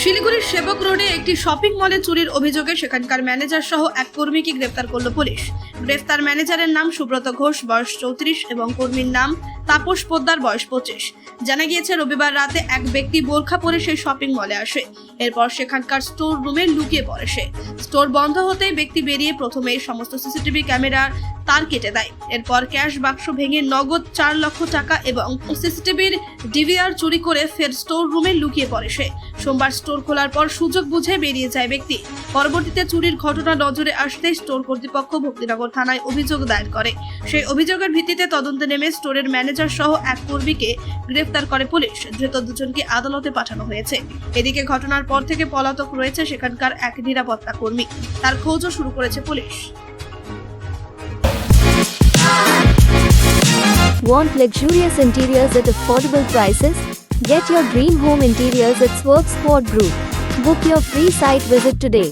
শিলিগুড়ির সেবক রোডে একটি শপিং মলে চুরির অভিযোগে সেখানকার ম্যানেজার সহ এক কর্মীকে গ্রেপ্তার করল পুলিশ। গ্রেফতার ম্যানেজারের নাম সুব্রত ঘোষ, বয়স চৌত্রিশ এবং কর্মীর নাম তাপস পোদ্দার বয়স পঁচিশ। জানা গিয়েছে, রবিবার রাতে এক ব্যক্তি বোরখা পরে সেই শপিং মলে আসে। এরপর সেখানকার স্টোর রুমে লুকিয়ে পড়ে সে। স্টোর বন্ধ হতেই ব্যক্তি বেরিয়ে প্রথমে সমস্ত সিসিটিভি ক্যামেরার তার কেটে দেয়। এরপর ক্যাশ বাক্স ভেঙে নগদ চার লক্ষ টাকা এবং সিসিটিভির ডিভিআর চুরি করে ফের স্টোর রুমে লুকিয়ে পড়ে সে। সোমবার স্টোর খোলার পর সুযোগ বুঝে বেরিয়ে যায় ব্যক্তি। পরবর্তীতে চুরির ঘটনা নজরে আসতে স্টোর কর্তৃপক্ষ ভক্তিনগর থানায় অভিযোগ দায়ের করে। সেই অভিযোগের ভিত্তিতে তদন্তে নেমে স্টোরের ম্যানেজার সহ এক কর্মীকে গ্রেফতার করে পুলিশ ধৃত দুজনকে আদালতে পাঠানো হয়েছে এদিকে ঘটনার পর থেকে পলাতক রয়েছে সেখানকার এক নিরাপত্তা কর্মী তার খোঁজও শুরু করেছে police Want luxurious interiors at affordable prices? Get your dream home interiors at Swerve Sport Group. Book your free site visit today.